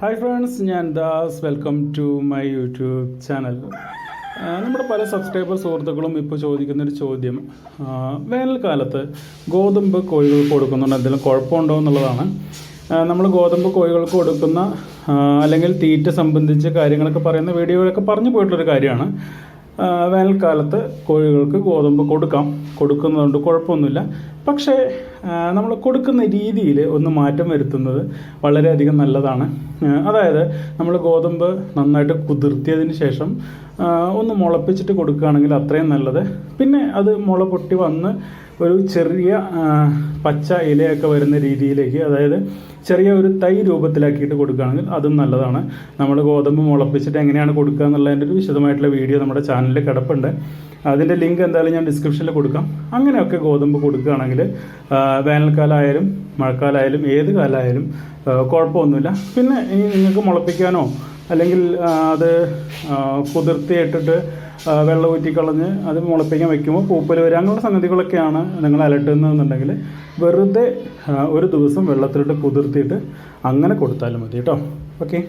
Hi friends ഞാൻ Das. Welcome to my YouTube channel നമ്മുടെ പല സബ്സ്ക്രൈബർ സുഹൃത്തുക്കളും ഇപ്പോൾ ചോദിക്കുന്നൊരു ചോദ്യം. വേനൽക്കാലത്ത് ഗോതമ്പ് കോഴികൾക്ക് കൊടുക്കുന്നുണ്ട്. എന്തെങ്കിലും കുഴപ്പമുണ്ടോ എന്നുള്ളതാണ്. നമ്മൾ ഗോതമ്പ് കോഴികൾക്ക് കൊടുക്കുന്ന അല്ലെങ്കിൽ തീറ്റ സംബന്ധിച്ച കാര്യങ്ങളൊക്കെ പറയുന്ന വീഡിയോയിലൊക്കെ പറഞ്ഞു പോയിട്ടുള്ളൊരു കാര്യമാണ്. വേനൽക്കാലത്ത് കോഴികൾക്ക് ഗോതമ്പ് കൊടുക്കാം. കൊടുക്കുന്നതുകൊണ്ട് കുഴപ്പമൊന്നുമില്ല. പക്ഷേ നമ്മൾ കൊടുക്കുന്ന രീതിയിൽ ഒന്ന് മാറ്റം വരുത്തുന്നത് വളരെയധികം നല്ലതാണ്. അതായത് നമ്മൾ ഗോതമ്പ് നന്നായിട്ട് കുതിർത്തിയതിന് ശേഷം ഒന്ന് മുളപ്പിച്ചിട്ട് കൊടുക്കുകയാണെങ്കിൽ അത്രയും നല്ലത്. പിന്നെ അത് മുള പൊട്ടി വന്ന് ഒരു ചെറിയ പച്ച ഇലയൊക്കെ വരുന്ന രീതിയിലേക്ക് അതായത് ചെറിയ ഒരു തൈ രൂപത്തിലാക്കിയിട്ട് കൊടുക്കുകയാണെങ്കിൽ അതും നല്ലതാണ്. നമ്മൾ ഗോതമ്പ് മുളപ്പിച്ചിട്ട് എങ്ങനെയാണ് കൊടുക്കുക എന്നുള്ളതിന്റെ ഒരു വിശദമായിട്ടുള്ള വീഡിയോ നമ്മുടെ ചാനലിൽ കിടപ്പുണ്ട്. അതിന്റെ ലിങ്ക് എന്തായാലും ഞാൻ ഡിസ്ക്രിപ്ഷനിൽ കൊടുക്കാം. അങ്ങനെയൊക്കെ ഗോതമ്പ് കൊടുക്കുകയാണെങ്കിൽ വേനൽക്കാലമായാലും മഴക്കാലമായാലും ഏത് കാലമായാലും കുഴപ്പമൊന്നുമില്ല. പിന്നെ ഇനി നിങ്ങൾക്ക് മുളപ്പിക്കാനോ അല്ലെങ്കിൽ അത് കുതിർത്തി ഇട്ടിട്ട് വെള്ളം ഊറ്റിക്കളഞ്ഞ് അത് മുളപ്പിക്കാൻ വെക്കുമ്പോൾ പൂപ്പൽ വരിക അങ്ങനെയുള്ള സംഗതികളൊക്കെയാണ് നിങ്ങൾ അലട്ടുന്നതെന്നുണ്ടെങ്കിൽ വെറുതെ ഒരു ദിവസം വെള്ളത്തിലിട്ട് കുതിർത്തിയിട്ട് അങ്ങനെ കൊടുത്താലും മതി കേട്ടോ. ഓക്കെ